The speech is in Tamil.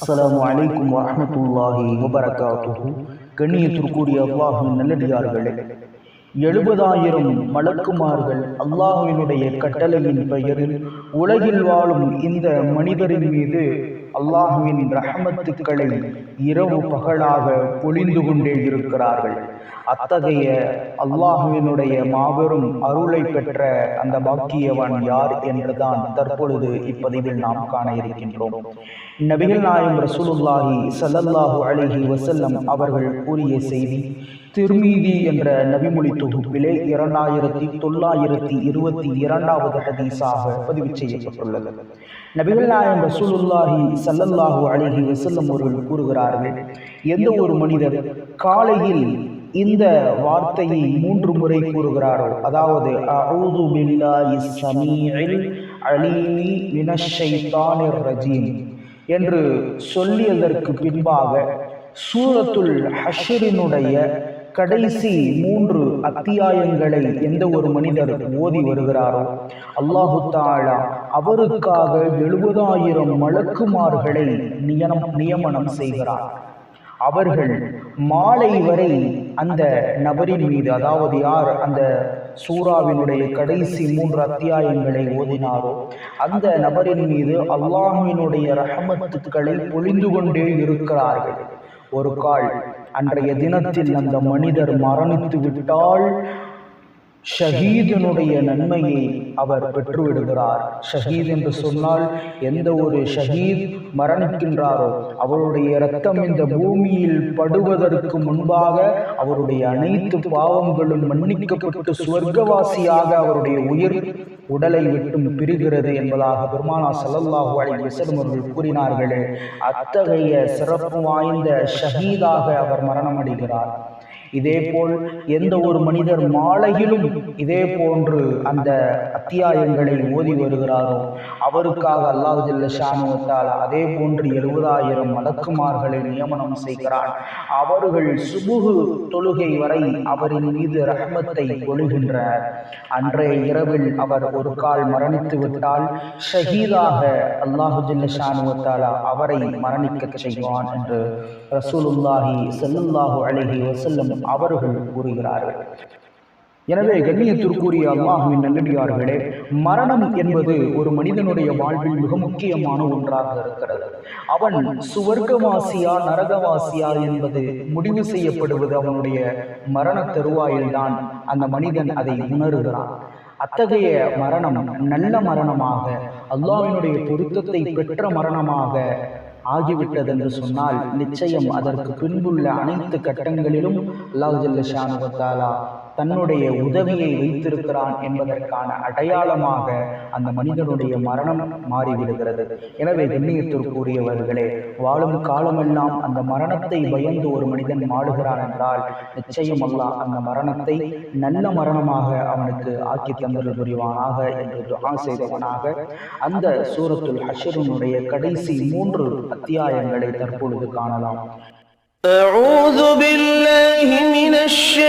அஸ்ஸலாமு அலைக்கும் வரமத்துல்லாஹி வபரகாத்துஹு. கண்ணியத்திற்குரிய அல்லாஹும் நல்லடியார்களே எழுபதாயிரம் மலக்குமார்கள் அல்லாஹுவினுடைய கட்டளையின் பெயரில் உலகில் வாழும் இந்த மனிதரின் மீது அல்லாஹுவின் ரஹமத்துக்களை இரவு பகலாக பொழிந்து கொண்டே இருக்கிறார்கள். அத்தகைய அல்லாஹுவினுடைய மாபெரும் அருளை பெற்ற அந்த பாக்கியவான் யார் என்றுதான் தற்பொழுது இப்பதிவில் நாம் காண இருக்கின்றோம். நபிகள் நாயம் ரசூலுல்லாஹி சல்லல்லாஹு அழகி வசல்லம் அவர்கள் கூறிய செய்தி திருமீதி என்ற நபிமொழி தொகுப்பிலே இரண்டாயிரத்தி தொள்ளாயிரத்தி இருபத்தி இரண்டாவது ஹதீஸாக பதிவு செய்யப்பட்டுள்ளது. நபிகள் நாயம் ரசூலுல்லாஹி சல்லல்லாஹு அழகி வசல்லம் அவர்கள் கூறுகிறார்கள் எந்த ஒரு மனிதர் காலையில் இந்த வார்த்தையை மூன்று முறை கூறுகிறாரோ அதாவது அவுது பில்லாஹி ஸமீஇல் அலீமி மினஷ் ஷைத்தானிர் ரஜீம் என்று சொல்லியதற்கு பின்பாக சூரத்துல் ஹஷரினுடைய கடைசி மூன்று அத்தியாயங்களை எந்த ஒரு மனிதர் ஓதி வருகிறாரோ அல்லாஹு தாலா அவருக்காக எழுபதாயிரம் மலக்குமார்களை நியமனம் நியமனம் செய்கிறார். அவர்கள் மாலை வரை அந்த நபரின் மீது அதாவது யார் அந்த சூறாவினுடைய கடைசி மூன்று அத்தியாயங்களை ஓதினாரோ அந்த நபரின் மீது அல்லாஹினுடைய ரஹமத்துக்களை பொழிந்து கொண்டே இருக்கிறார்கள். ஒரு கால் அன்றைய தினத்தில் அந்த மனிதர் மரணித்து விட்டால் ஷஹீதனுடைய நன்மையை அவர் பெற்றுவிடுகிறார். ஷஹீத் என்று சொன்னால் எந்த ஒரு ஷஹீத் மரணிக்கின்றாரோ அவருடைய இரத்தம் இந்த பூமியில் படுவதற்கு முன்பாக அவருடைய அனைத்து பாவங்களும் மன்னிக்கப்பட்டு சுவர்க்கவாசியாக அவருடைய உயிர் உடலை விட்டும் பிரிகிறது என்பதாக பெருமானா சல்லல்லாஹு அலி வஸல்லம் அவர்கள் கூறினார்களே. அத்தகைய சிறப்பு வாய்ந்த ஷஹீதாக அவர் மரணமடைகிறார். இதேபோல் எந்த ஒரு மனிதர் மாலையிலும் இதே போன்று அந்த அத்தியாயங்களை ஓதி வருகிறாரோ அவருக்காக அல்லாஹு ஜல்ல அதே போன்று எழுபதாயிரம் மலக்குமார்களை நியமனம் செய்கிறான். அவர்கள் சுபுகு தொழுகை வரை அவரின் மீது ரஹ்மத்தை பொழுகின்றனர் அன்றைய இரவில் அவர் ஒரு கால் மரணித்து விட்டால் ஷஹீதாக அல்லாஹு ஜல்ல ஷானுவத்தாலா அவரை மரணிக்கச் செய்வான் என்று ரசூலுல்லாஹி செல்லுல்லாஹு அலைஹி வசல்லம் அவர்கள் கூறுகிறார்கள். எனவே கண்ணியத்திற்குரிய அல்லாஹுவின் நல்லடியார்களே மரணம் என்பது ஒரு மனிதனுடைய வாழ்வில் மிக முக்கியமான ஒன்றாக இருக்கிறது. அவன் சுவர்க்கவாசியா நரகவாசியா என்பது முடிவு செய்யப்படுவது அவனுடைய மரண தருவாயில்தான். அந்த மனிதன் அதை உணர்கிறான். அத்தகைய மரணம் நல்ல மரணமாக அல்லாஹினுடைய பொருத்தத்தை பெற்ற மரணமாக ஆகிவிட்டது என்று சொன்னால் நிச்சயம் அதற்கு பின்புள்ள அனைத்து கட்டங்களிலும் அல்லாஹ் ஜல்லஷானுவத்தாலா தன்னுடைய உதவியை வைத்திருக்கிறான் என்பதற்கான அடையாளமாக அந்த மனிதனுடைய மரணம் மாறிவிடுகிறது எனவே கண்ணியத்திற்குரியவர்களே வாழும் காலமெல்லாம் அந்த மரணத்தை பயந்து ஒரு மனிதன் மாடுகிறான் என்றால் நிச்சயம் அல்லாஹ் அந்த மரணத்தை நல்ல மரணமாக அவனுக்கு ஆக்கி தந்தல் புரிவானாக என்று துஆ செய்தவனாக அந்த சூரத்துல் ஹஷருனுடைய கடைசி மூன்று அத்தியாயங்களை தற்பொழுது காணலாம் أعوذ بالله من الشيطان